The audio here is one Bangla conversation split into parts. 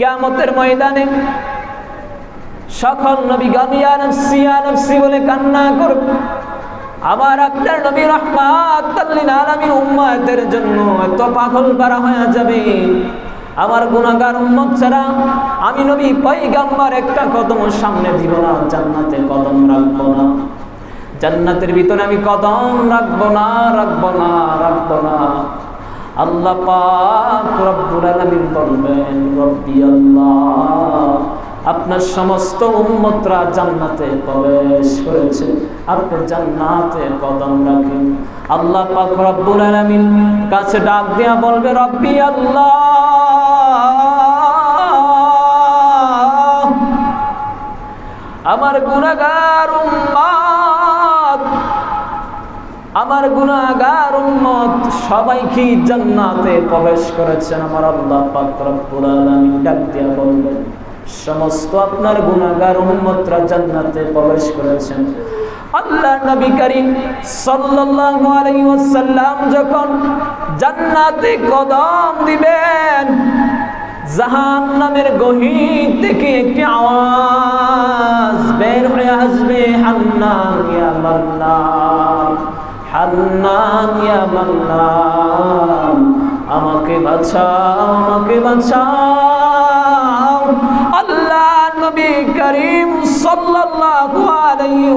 কেয়ামতের ময়দানে সকল নবী গামিয়া নফসি নফসি বলে কান্না করবে আবার আপনার নবী রহমাত তাল্লিন আলামিন উম্মাতের জন্য এত পাগল পারা হয়ে যাবে। আমার গুনাহগার উম্মত ছাড়া আমি নবী পয়গাম্বার একটা কদম সামনে দিব না, জান্নাতে কদম রাখব না। জান্নাতের ভিতরে আমি কদম রাখব না রাখব না রাখব না। আল্লাহ পাক রব্বুল আলামিন বলবেন, রব্বি আল্লাহ, আপনার সমস্ত উম্মতরা জান্নাতে প্রবেশ করেছে। আপনি জান্নাতে কদম রাখেন। আল্লাহ পাক রব্বুল আলামিন কাছে ডাক দিয়া বলবে, রব্বি আল্লাহ, আমার গুনাহগার উম্মত, আমার গুনাহগার উম্মত সবাই কি জান্নাতে প্রবেশ করেছেন? আমার আল্লাহ পাক রব্বুল আলামিন ডাক দিয়া বলবেন সমস্ত আপনার গুনাহগার উম্মতরা জান্নাতে প্রবেশ করেছেন। আল্লাহ নবী করিম সাল্লাল্লাহু আলাইহি ওয়াসাল্লাম যখন জান্নাতে কদম দিবেন জাহান নামের গহীর থেকে একটি আওয়াজ বের হয়ে আসবে, হান্নান ইয়া মান্নান আমাকে বাঁচাও আমাকে বাঁচাও। আল্লাহ নবী করিম সাল্লাল্লাহু আলাইহি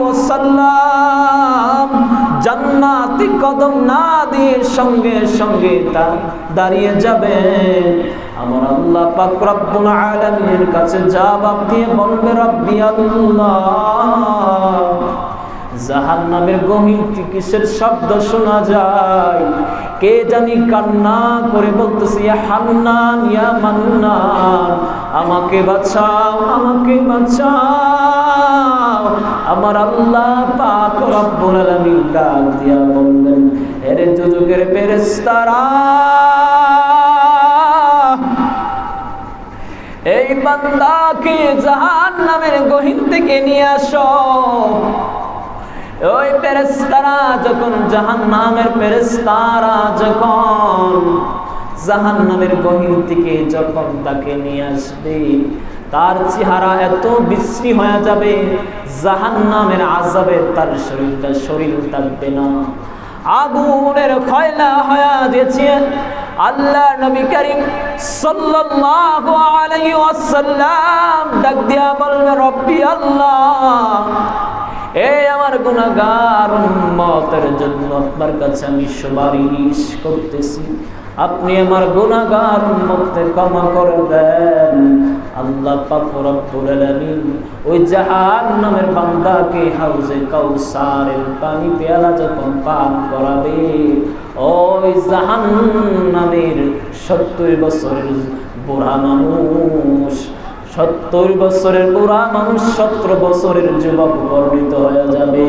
জান্নাতি কদম না দিয়ে সঙ্গে সঙ্গে তা দাঁড়িয়ে যাবে আমার আল্লাহ পাক রব্বুল আলামিনের কাছে জবাব দিয়ে বলবে, রব্বি আল্লাহ। জাহান্নামের গহীন কিসের শব্দ শোনা যায়। কে জানি কান্না করে বলতেছে, ইয়া হান্নান, ইয়া মান্নান, আমাকে বাঁচাও আমাকে বাঁচাও। আমার আল্লাহ পাক রব্বুল আলামিন ডাক দিয়া বললেন, এরে যুযুকের ফেরেশতারা, এই বান্দাকে জাহান নামের গহীন থেকে নিয়ে আসো। ওই ফেরেস্তারা যখন জাহান নামের ফেরেস্তারা যখন জাহান নামের গহীন থেকে যখন তাকে নিয়ে আসবে, তার চেহারা এত বিশ্রী হয়ে যাবে জাহান নামের আজাবে তার শরীরটা, শরীর থাকবে না। আগুনের খয়লা হয়ে গেছে। আল্লাহ নবী করিম সাল্লাল্লাহু আলাইহি ওয়াসাল্লাম ডাক দিয়া বলবে, রব্বি আল্লাহ এই আমার গুনাহগার উম্মতের জন্য আপনার কাছে আমি সুপারিশ করতেছি। আপনি আমার গুনাহগার উম্মতকে ক্ষমা করে দেন। আল্লাহ পাক রব্বুল আলামিন ওই জাহান্নামের বান্দাকে হাউজে কাউসারের পানি পেয়ালা যখন পান করাবে, ওই জাহান নামের সত্তর বছরের বুড়া মানুষ সত্তর বছরের পুরা মানুষ সতেরো বছরের যুবক বর্ণিত হয়ে যাবে।